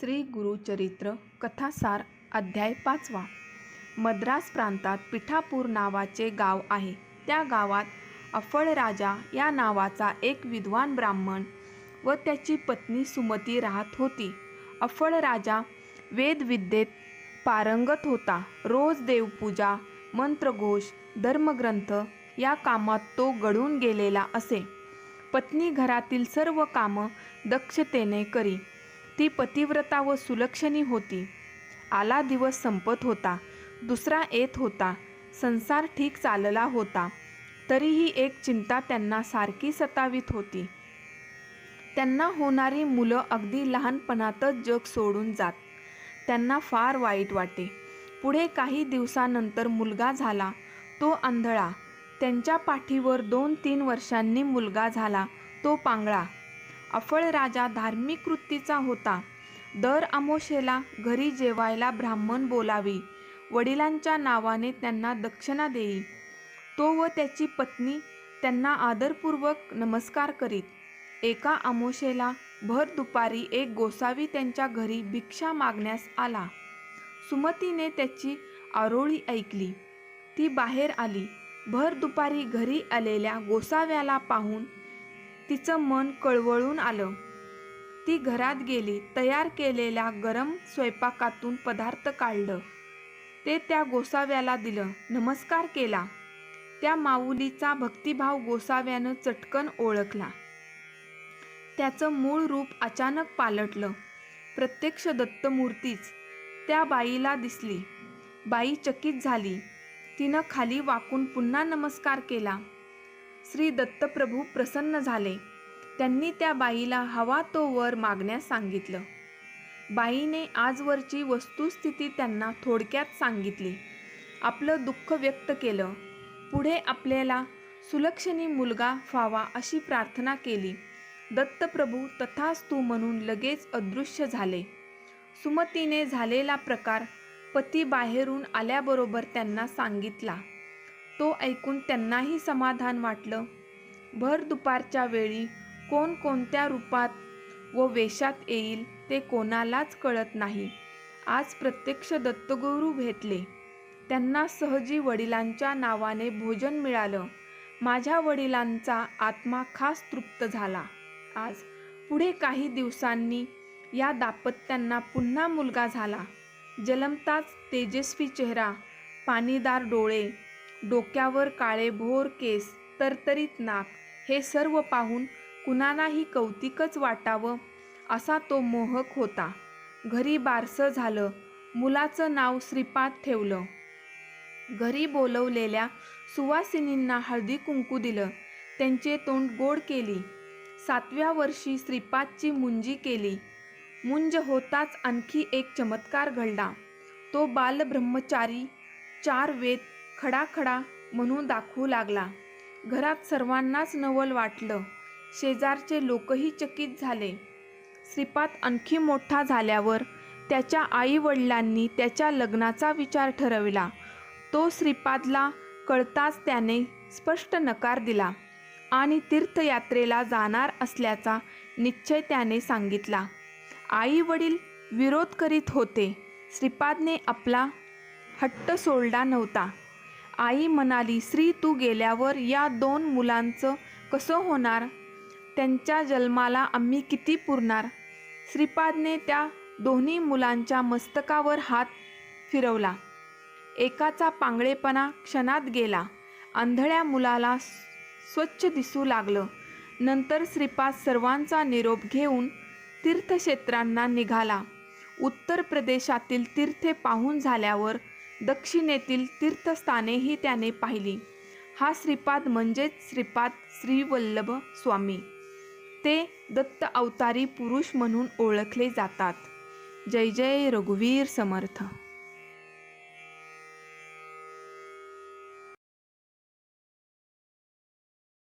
श्री गुरुचरित्र कथासार अध्याय पाचवा. मद्रास प्रांतात पिठापूर नावाचे गाव आहे. त्या गावात अफळराजा या नावाचा एक विद्वान ब्राह्मण व त्याची पत्नी सुमती राहत होती. अफळराजा वेदविद्येत पारंगत होता. रोज देवपूजा मंत्रघोष धर्मग्रंथ या कामात तो गळून गेलेला असे. पत्नी घरातील सर्व कामं दक्षतेने करी. ती पतिव्रता व सुलक्षणी होती. आला दिवस संपत होता. दुसरा येत होता. संसार ठीक चालला होता. तरीही एक चिंता त्यांना सारखी सतावीत होती. त्यांना होणारी मुलं अगदी लहानपणातच जग सोडून जात. त्यांना फार वाईट वाटे. पुढे काही दिवसानंतर मुलगा झाला. तो आंधळा. त्यांच्या पाठीवर दोन तीन वर्षांनी मुलगा झाला. तो पांगळा. अफळ राजा धार्मिक वृत्तीचा होता. दर अमोशेला घरी जेवायला ब्राह्मण बोलावी. वडिलांच्या नावाने त्यांना दक्षिणा देई. तो व त्याची पत्नी त्यांना आदरपूर्वक नमस्कार करीत. एका अमोशेला भर दुपारी एक गोसावी त्यांच्या घरी भिक्षा मागण्यास आला. सुमतीने त्याची आरोळी ऐकली. ती बाहेर आली. भर दुपारी घरी आलेल्या गोसाव्याला पाहून तिचं मन कळवळून आलं. ती घरात गेली तयार केलेल्या गरम स्वयंपाकातून पदार्थ काढलं. ते त्या गोसाव्याला दिलं नमस्कार केला. त्या माऊलीचा भक्तिभाव गोसाव्यानं चटकन ओळखला. त्याचं मूळ रूप अचानक पालटलं. प्रत्यक्ष दत्तमूर्तीच. त्या बाईला दिसली. बाई चकित झाली. तिनं खाली वाकून पुन्हा नमस्कार केला. श्री दत्तप्रभू प्रसन्न झाले. त्यांनी त्या बाईला हवा तो वर मागण्यास सांगितलं. बाईने आजवरची वस्तुस्थिती त्यांना थोडक्यात सांगितली. आपलं दुःख व्यक्त केलं. पुढे आपल्याला सुलक्षणी मुलगा फावा अशी प्रार्थना केली. दत्तप्रभू तथास्तू म्हणून लगेच अदृश्य झाले. सुमतीने झालेला प्रकार पती बाहेरून आल्याबरोबर त्यांना सांगितला. तो ऐकून त्यांनाही समाधान वाटलं. भर दुपारच्या वेळी कोण कोणत्या रूपात व वेशात येईल ते कोणालाच कळत नाही. आज प्रत्यक्ष दत्तगुरू भेटले. त्यांना सहजी वडिलांच्या नावाने भोजन मिळालं. माझ्या वडिलांचा आत्मा खास तृप्त झाला. आज पुढे काही दिवसांनी या दाम्पत्यांना पुन्हा मुलगा झाला. जलमताच तेजस्वी चेहरा पाणीदार डोळे डोक्यावर काळे भोर केस तरतरीत नाक हे सर्व पाहून कुणालाही कौतिकच वाटावं असा तो मोहक होता. घरी बारसं झालं मुलाचं नाव श्रीपाद ठेवलं. घरी बोलवलेल्या सुवासिनींना हळदी कुंकू दिलं त्यांचे तोंड गोड केली. सातव्या वर्षी श्रीपादची मुंजी केली. मुंज होताच आणखी एक चमत्कार घडला. तो बालब्रह्मचारी चार वेद खडाखडा म्हणून दाखवू लागला. घरात सर्वांनाच नवल वाटलं. शेजारचे लोकही चकित झाले. श्रीपाद आणखी मोठा झाल्यावर त्याच्या आईवडिलांनी त्याच्या लग्नाचा विचार ठरविला. तो श्रीपादला कळताच त्याने स्पष्ट नकार दिला आणि तीर्थयात्रेला जाणार असल्याचा निश्चय त्याने सांगितला. आई वडील विरोध करीत होते. श्रीपादने आपला हट्ट सोडला नव्हता. आई म्हणाली श्री तू गेल्यावर या दोन मुलांचं कसं होणार? त्यांच्या जन्माला आम्ही किती पुरणार? श्रीपादने त्या दोन्ही मुलांच्या मस्तकावर हात फिरवला. एकाचा पांगळेपणा क्षणात गेला. आंधळ्या मुलाला स्वच्छ दिसू लागलं. नंतर श्रीपाद सर्वांचा निरोप घेऊन तीर्थक्षेत्रांना निघाला. उत्तर प्रदेशातील तीर्थे पाहून झाल्यावर दक्षिणेतील तीर्थस्थानेही त्याने पाहिली. हा श्रीपाद म्हणजेच श्रीपाद श्रीवल्लभ स्वामी. ते दत्त अवतारी पुरुष म्हणून ओळखले जातात. जय जय रघुवीर समर्थ.